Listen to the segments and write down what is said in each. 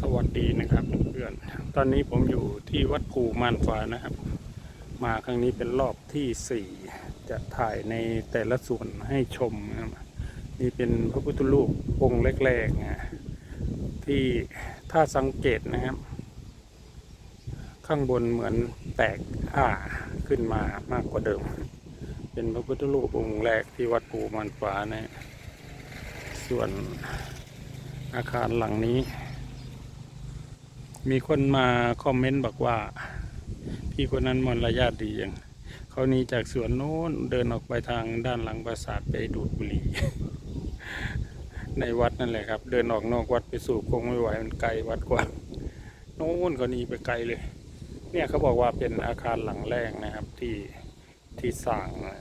สวัสดีนะครับเพื่อนตอนนี้ผมอยู่ที่วัดภูมานฟ้านะครับ มาครั้งนี้เป็นรอบที่สี่จะถ่ายในแต่ละส่วนให้ชมนะครับนี่เป็นพระพุทธรูปองค์แรกๆนะที่ถ้าสังเกตนะครับ ข้างบนเหมือนแตกอ้าขึ้นมามากกว่าเดิม เป็นพระพุทธรูปองค์แรกที่วัดภูมานฟ้านะส่วนอาคารหลังนี้ มีคนมาคอมเมนต์บอกว่า พี่คนนั้นมารยาทดีอย่างเขานี้จากสวนโน้นเดินออกไปทางด้านหลังปราสาทไปดูดบุหรี่ ในวัดนั่นแหละครับ เดินออกนอกวัดไปสู่คงไม่ไหวมันไกลวัดกว่าโน้นก็นี้ไปไกลเลย เนี่ยเขาบอกว่าเป็นอาคารหลังแรกนะครับที่ที่สร้างนะ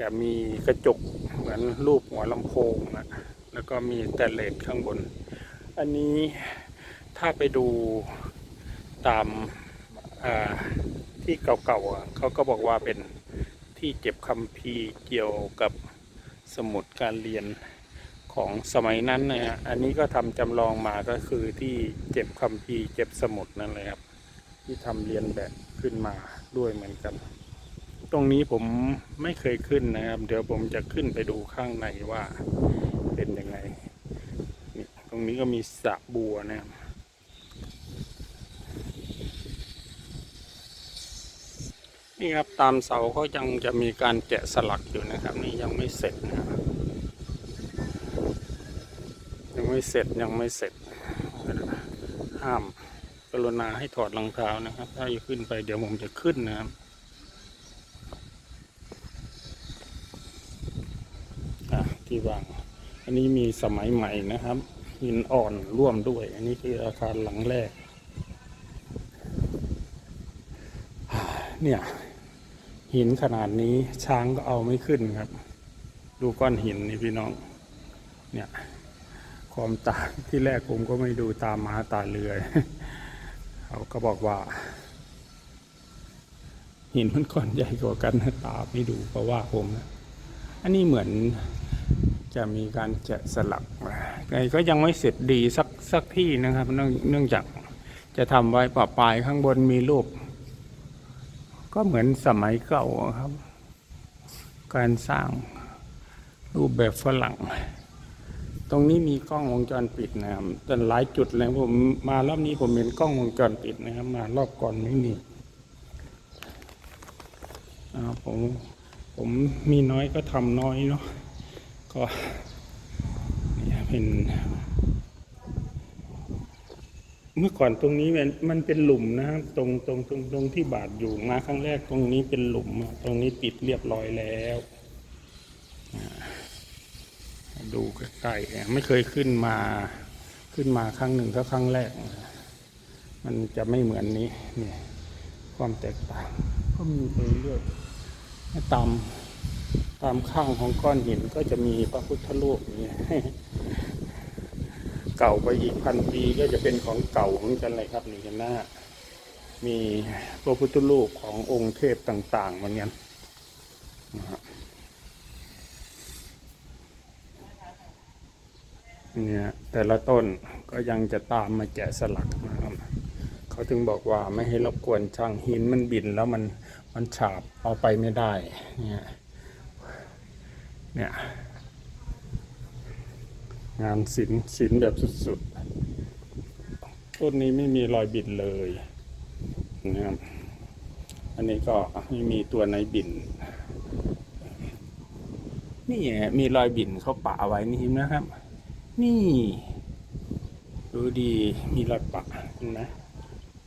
จะมีกระจกเหมือนรูปหัวลำโพงนะแล้วก็มีแต่เลนข้างบน อันนี้ ถ้าไปดูตามาที่เก่าๆเขาก็บอกว่าเป็นที่เก็บคัมภีร์เกี่ยวกับสมุดการเรียนของสมัยนั้นนะฮะอันนี้ก็ทำจำลองมาก็คือที่เก็บคัมภีร์เก็บสมุดนั่นเลยครับ ที่ทำเรียนแบบขึ้นมาด้วยเหมือนกัน ตรงนี้ผมไม่เคยขึ้นนะครับ เดี๋ยวผมจะขึ้นไปดูข้างในว่าเป็นยังไงนี่ตรงนี้ก็มีสระบัวนะครับ นี่ครับตามเสาเขายังจะมีการแกะสลักอยู่นะครับ นี่ยังไม่เสร็จนะครับยังไม่เสร็จยังไม่เสร็จ ห้ามกรุณาให้ถอดรองเท้านะครับ ถ้าจะขึ้นไปเดี๋ยวผมจะขึ้นนะครับที่วางอันนี้มีสมัยใหม่นะครับหินอ่อนร่วมด้วย อันนี้คืออาคารหลังแรกเนี่ย หินขนาดนี้ช้างก็เอาไม่ขึ้นครับ ดูก้อนหินนี่พี่น้อง เนี่ยความต่างที่แรกผมก็ไม่ดูตามมาตาเรือเขาก็บอกว่า หินมันก้อนใหญ่กว่ากันนะตาไม่ดูเพราะว่าผมนะอันนี้เหมือนจะมีการแกะสลักมาแต่ก็ยังไม่เสร็จดีสักสักที่นะครับ เนื่องเนื่องจากจะทำไว้ปะปลายข้างบนมีรูป ก็เหมือนสมัยเก่าครับ การสร้างรูปแบบฝรั่ง ตรงนี้มีกล้องวงจรปิดนะครับแต่หลายจุดเลยผมมารอบนี้ผมเห็นกล้องวงจรปิดนะครับ มารอบก่อนไม่มีอ่าผมผมมีน้อยก็ทำน้อยเนาะก็เนี่ยเป็น เมื่อก่อนตรงนี้มันมันเป็นหลุมนะครับตรงตรงตรงตรงที่บาดอยู่มาครั้งแรกตรงนี้เป็นหลุมอะตรงนี้ปิดเรียบร้อยแล้วอ่าดูใกล้ๆอะไม่เคยขึ้นมาขึ้นมาครั้งหนึ่งก็ครั้งแรก มันจะไม่เหมือนนี้เนี่ยความแตกต่างก็มีไปเรื่อยตามตามข้างของก้อนหินก็จะมีพระพุทธรูปอย่างนี้ เก่าไปอีกพันปีก็จะเป็นของเก่าเหมือนกันเลยครับนี่เห็นหน้า มีพระพุทธรูปขององค์เทพต่างๆเหมือนกันนะฮะเนี่ยแต่ละต้นก็ยังจะตามมาแกะสลักนะครับเขาถึงบอกว่าไม่ให้รบกวนช่างหินมันบินแล้วมันมันฉาบเอาไปไม่ได้เนี่ยเนี่ย งานศิลป์ศิลป์แบบสุดๆ ต้นนี้ไม่มีรอยบินเลยนะครับ อันนี้ก็ไม่มีตัวไหนบิน นี่มีรอยบินเขาปะไว้นี่นะครับ นี่ ดูดีมีรอยปะเห็นไหม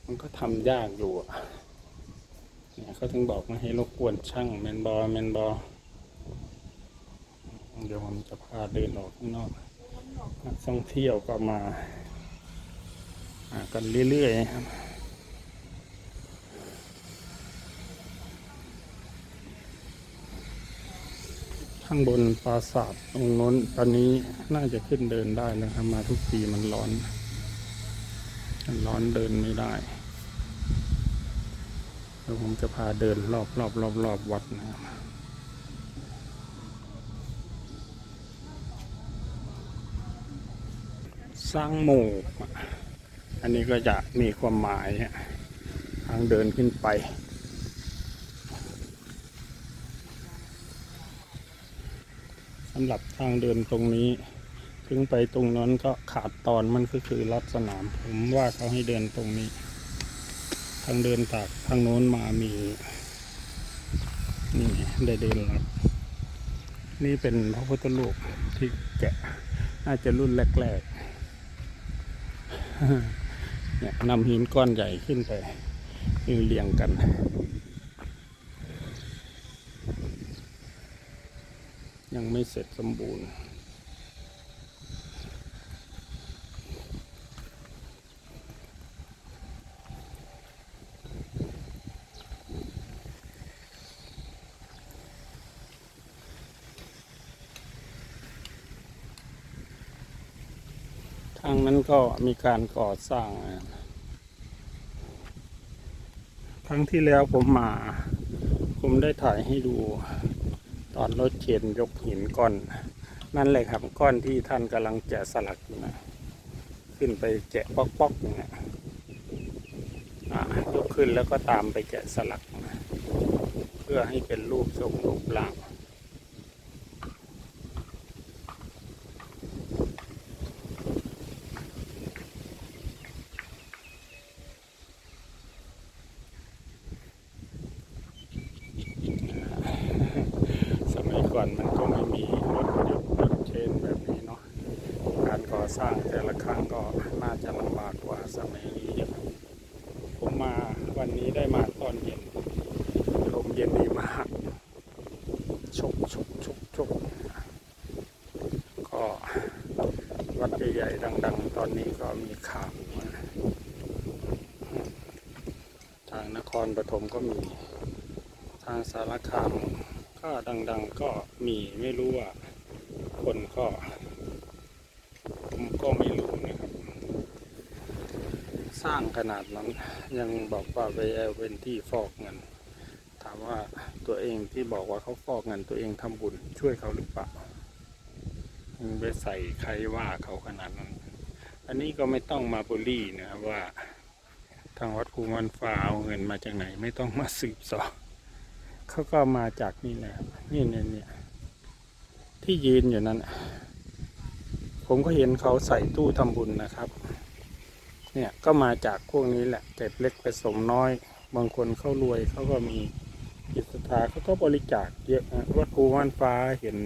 มันก็ทำยากอยู่เนี่ยเขาถึงบอกไม่ให้รบกวนช่างแมนบอแมนบอเดี๋ยวผมจะพาเดินออกข้างนอก นักท่องเที่ยวก็มาหากันเรื่อยๆนะครับข้างบนปราสาทตรงน้นตอนนี้น่าจะขึ้นเดินได้นะครับ มาทุกปีมันร้อน มันร้อนเดินไม่ได้เดี๋ยวผมจะพาเดินรอบรอบรอบรอบวัดนะครับ สร้างหมู่อันนี้ก็จะมีความหมายทางเดินขึ้นไป สำหรับทางเดินตรงนี้ ถึงไปตรงนั้นก็ขาดตอนมันก็คือลัดสนาม ผมว่าเขาให้เดินตรงนี้ ทางเดินจากทางโน้นมามี นี่ได้เดินลัดนี่เป็นพระพุทธรูปที่แกะน่าจะรุ่นแรกๆ เนี่ยนำหินก้อนใหญ่ขึ้นไปเรียงกันยังไม่เสร็จสมบูรณ์ ก็มีการก่อสร้าง ครั้งที่แล้วผมมา ผมได้ถ่ายให้ดู ตอนรถเข็นยกหินก้อน นั่นแหละครับก้อนที่ท่านกำลังแกะสลักอยู่นะขึ้นไปแกะป๊อกๆอย่างเงี้ยยกขึ้นแล้วก็ตามไปแกะสลัก เพื่อให้เป็นรูปทรงรูปร่าง สมัยก่อนมันก็ไม่มีรถยกรถเชนแบบนี้เนาะ การก่อ สร้างแต่ละครั้งก็น่าจะลำบากกว่าสมัยนี้ผมมาวันนี้ได้มาตอนเย็นลมเย็นดีมากชกชกชกชกก็วัดใหญ่ๆดัง ๆ ตอนนี้ก็มีข่าวทางนครปฐมก็มีทางสารคามก็ดัง ๆ ก็มีไม่รู้ว่าคนก็ ก็ไม่รู้นะครับ สร้างขนาดนั้นยังบอกว่าไปแอลเป็นที่ฟอกเงิน ถามว่าตัวเองที่บอกว่าเขาฟอกเงินตัวเองทำบุญช่วยเขาหรือเปล่ามึงไปใส่ใครว่าเขาขนาดนั้น อันนี้ก็ไม่ต้องมาบูลลี่นะครับว่า ทางวัดภูมันฟ้าเอาเงินมาจากไหน ไม่ต้องมาสืบสอบเขาก็มาจากนี่แหละนี่นี่ยเนี่ยที่ยืนอยู่นั้น ผมก็เห็นเขาใส่ตู้ทำบุญนะครับ เนี่ยก็มาจากพวกนี้แหละเก็บเล็กผสมน้อย บางคนเขารวยเขาก็มีจิตศรัทธาเขาก็บริจาคเยอะวัดภูม่านฟ้าเห็น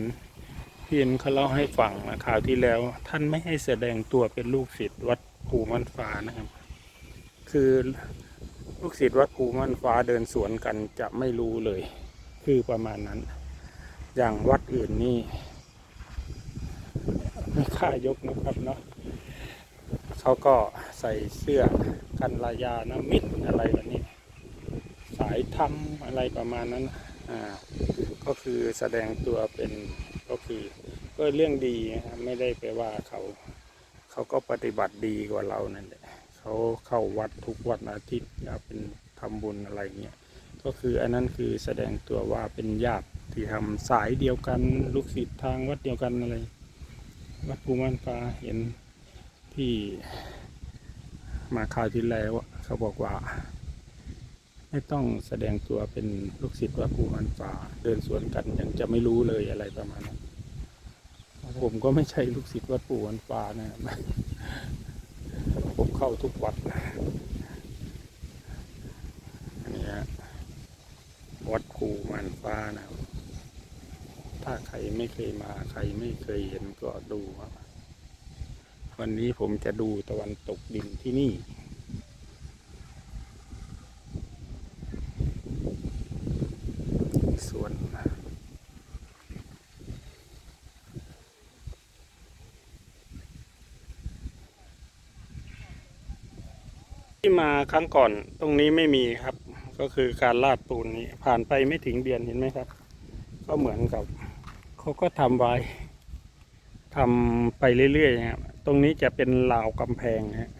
พี่เอ็นเขาเล่าให้ฟังนะข่าวที่แล้ว ท่านไม่ให้แสดงตัวเป็นลูกศิษย์วัดภูม่านฟ้านะครับ คือลูกศิษย์วัดภูม่านฟ้าเดินสวนกันจะไม่รู้เลย คือประมาณนั้น อย่างวัดอื่นนี่ ค่ายกนะครับเนาะเขาก็ใส่เสื้อกันลายาน้ำมิดอะไรแบบนี้ สายธรรมอะไรประมาณนั้นอ่าก็คือแสดงตัวเป็นก็คือก็เรื่องดีครับไม่ได้ไปว่าเขาเขาก็ปฏิบัติดีกว่าเรานั่นแหละเขาเข้าวัดทุกวันอาทิตย์เป็นทำบุญอะไรเงี้ยก็คืออันนั้นคือแสดงตัวว่าเป็นญาติที่ทำสายเดียวกันลูกศิษย์ทางวัดเดียวกันอะไร วัดภูมันฟ้าเห็นที่มาข่าวที่แล้วเขาบอกว่า ไม่ต้องแสดงตัวเป็นลูกศิษย์วัดภูมันฟ้าเดินสวนกันยังจะไม่รู้เลยอะไรประมาณนั้นผมก็ไม่ใช่ลูกศิษย์วัดภูมันฟ้านะผมเข้าทุกวัดอันนี้ฮะวัดภูมันฟ้านะครับ ถ้าใครไม่เคยมา ใครไม่เคยเห็นก็ดูครับวันนี้ผมจะดูตะวันตกดินที่นี่ส่วนที่มาครั้งก่อนตรงนี้ไม่มีครับ ก็คือการลาดปูนนี้ผ่านไปไม่ถึงเดือนเห็นไหมครับ ก็เหมือนกับ เขาก็ทำไว้ทำไปเรื่อยๆครับตรงนี้จะเป็นราวกำแพงฮะ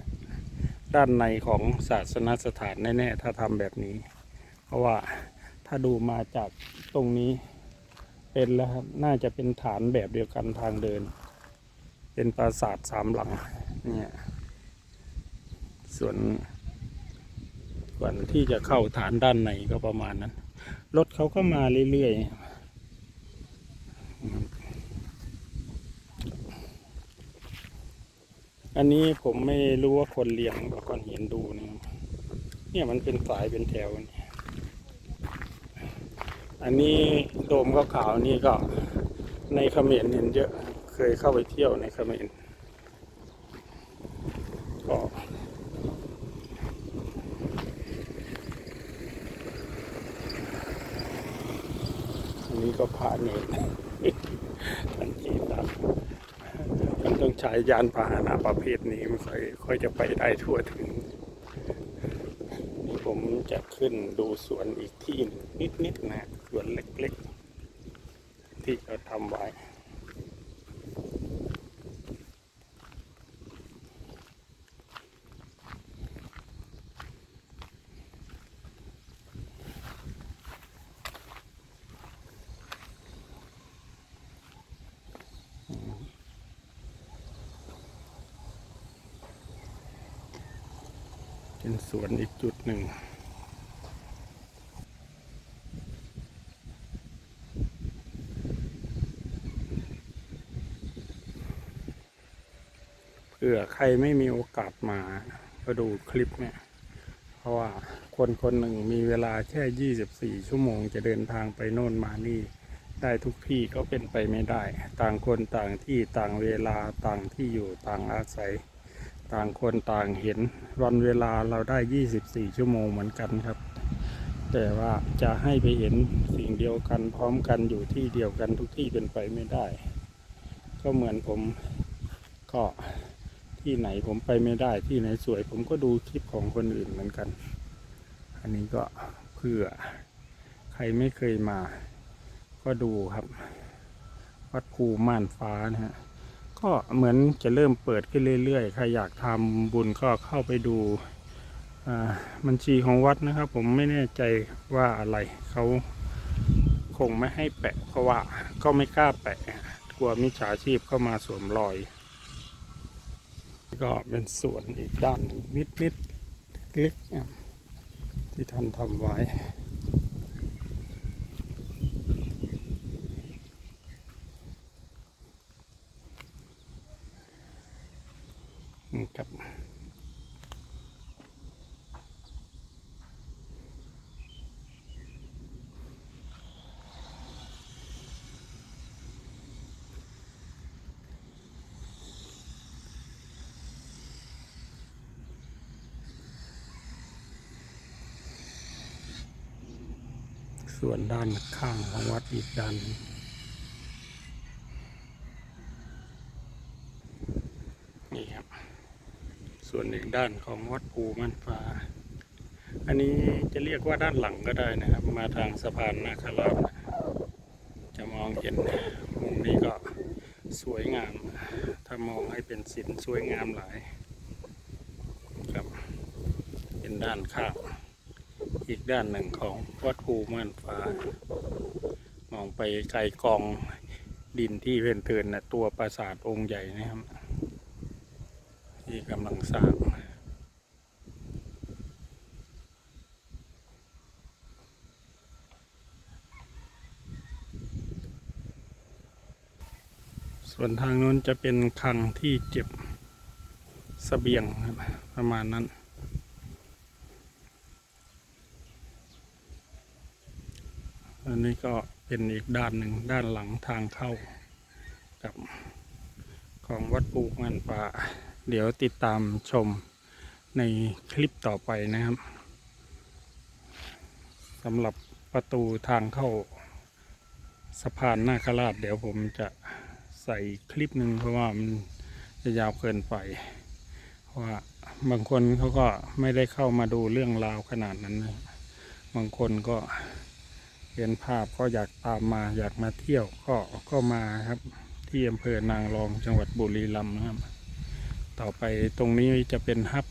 ด้านในของศาสนสถานแน่ๆถ้าทำแบบนี้ เพราะว่าถ้าดูมาจากตรงนี้เป็นแล้วครับน่าจะเป็นฐานแบบเดียวกันทางเดิน เป็นปราสาทสามหลังเนี่ยส่วนส่วนที่จะเข้าฐานด้านในก็ประมาณนั้นรถเขาก็มาเรื่อยๆ อันนี้ผมไม่รู้ว่าคนเลี้ยงบอกก่อนเห็นดูนะครับเนี่ยมันเป็นสายเป็นแถวนี่อันนี้โดมขาวๆนี่ก็ในเขมรเห็นเยอะเคยเข้าไปเที่ยวในเขมรก็อันนี้ก็พาเนต ทันทีตามมันต้องใช้ยานพาหนะประเภทนี้ไม่ค่อยค่อยจะไปได้ทั่วถึง นี่ผมจะขึ้นดูสวนอีกที่นิดนิดนะสวนเล็กๆ ที่เราทำไว้ สวนอีกจุดหนึ่ง เผื่อใครไม่มีโอกาสมาก็ดูคลิปเนี่ย เพราะว่าคนคนหนึ่งมีเวลาแค่ 24 ชั่วโมงจะเดินทางไปโน่นมานี่ ได้ทุกที่ก็เป็นไปไม่ได้ ต่างคนต่างที่ต่างเวลาต่างที่อยู่ต่างอาศัย ต่างคนต่างเห็นวันเวลาเราได้ 24 ชั่วโมงเหมือนกันครับ แต่ว่าจะให้ไปเห็นสิ่งเดียวกันพร้อมกันอยู่ที่เดียวกันทุกที่เป็นไปไม่ได้ ก็เหมือนผมก็ที่ไหนผมไปไม่ได้ที่ไหนสวย ผมก็ดูคลิปของคนอื่นเหมือนกัน อันนี้ก็เพื่อใครไม่เคยมา ก็ดูครับ วัดภูม่านฟ้านะฮะ ก็เหมือนจะเริ่มเปิดขึ้นเรื่อยๆ ใครอยากทำบุญก็เข้าไปดูบัญชีของวัดนะครับ ผมไม่แน่ใจว่าอะไรเขาคงไม่ให้แปะ เพราะว่าก็ไม่กล้าแปะ กลัวมิจฉาชีพเข้ามาสวมรอย ก็เป็นส่วนอีกด้านนิดๆเล็กๆที่ท่านทำไว้ นี่ครับ ส่วนด้านข้างของวัดอีกด้านนี่ครับ ส่วนอีกด้านของวัดภูมันฟ้า อันนี้จะเรียกว่าด้านหลังก็ได้นะครับ มาทางสะพานนาคราชจะมองเห็นมุมนี้ก็สวยงาม ถ้ามองให้เป็นศิลป์สวยงามหลาย ครับ เป็นด้านข้าง อีกด้านหนึ่งของวัดภูม่านฟ้ามองไปไกลกองดินที่เพลินเทินนะตัวปราสาทองค์ใหญ่นะครับ ที่กำลังสร้างส่วนทางนู้นจะเป็นคังที่เก็บเสบียงครับประมาณนั้น อันนี้ก็เป็นอีกด้านหนึ่งด้านหลังทางเข้ากับของวัดปูงานป่า เดี๋ยวติดตามชมในคลิปต่อไปนะครับสำหรับประตูทางเข้าสะพานนาคราช เดี๋ยวผมจะใส่คลิปหนึ่งเพราะว่ามันจะยาวเกินไป เพราะว่าบางคนเขาก็ไม่ได้เข้ามาดูเรื่องราวขนาดนั้นนะบางคนก็ เห็นภาพก็อยากตามมาอยากมาเที่ยวก็ก็มาครับ ที่อำเภอนางรองจังหวัดบุรีรัมย์นะครับ ต่อไปตรงนี้จะเป็นฮับ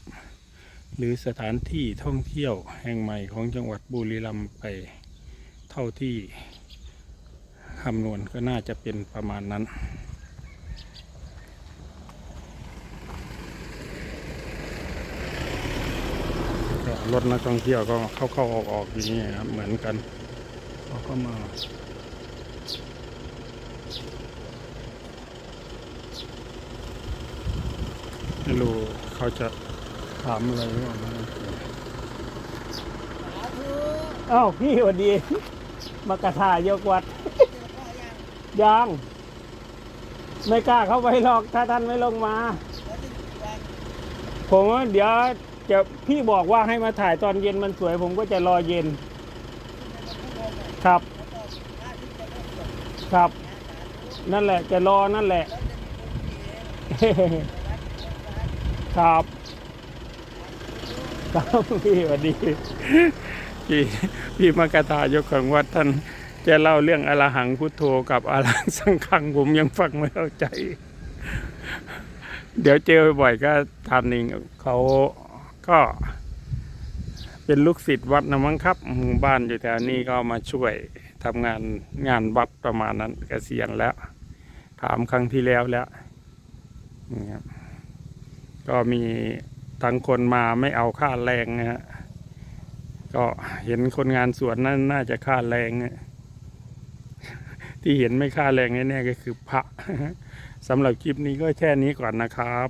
หรือสถานที่ท่องเที่ยวแห่งใหม่ของจังหวัดบุรีรัมย์ไปเท่าที่คำนวณก็น่าจะเป็นประมาณนั้นรถนักท่องเที่ยวก็เข้าๆออกๆอย่างนี้ครับเหมือนกัน เขาก็มาไม่รู้เขาจะถามอะไรหรือเปล่าอ้าวพี่สวัสดี มากระทายกวัดยังไม่กล้าเข้าไปหรอกถ้าท่านไม่ลงมา ผมว่าเดี๋ยวจะพี่บอกว่าให้มาถ่ายตอนเย็นมันสวยผมก็จะรอเย็น ครับ ครับ นั่นแหละจะรอนั่นแหละ ครับ ครับพี่สวัสดี พี่พี่มกตายกของวัดท่านจะเล่าเรื่องอรหังพุทโธกับอรหังสังขังผมยังฟังไม่เข้าใจ เดี๋ยวเจอบ่อยก็ทานเองเขาก็ เป็นลูกศิษย์วัดนะมั้งครับหมู่บ้านอยู่แถวนี้ก็มาช่วยทำงานงานวัดประมาณนั้นเกษียณแล้ว ถามครั้งที่แล้วแล้วนี่ครับก็มีทั้งคนมาไม่เอาค่าแรงนะฮะก็เห็นคนงานสวนนั่นน่าจะค่าแรงนะที่เห็นไม่ค่าแรงแน่ๆก็คือพระสำหรับคลิปนี้ก็แค่นี้ก่อนนะครับ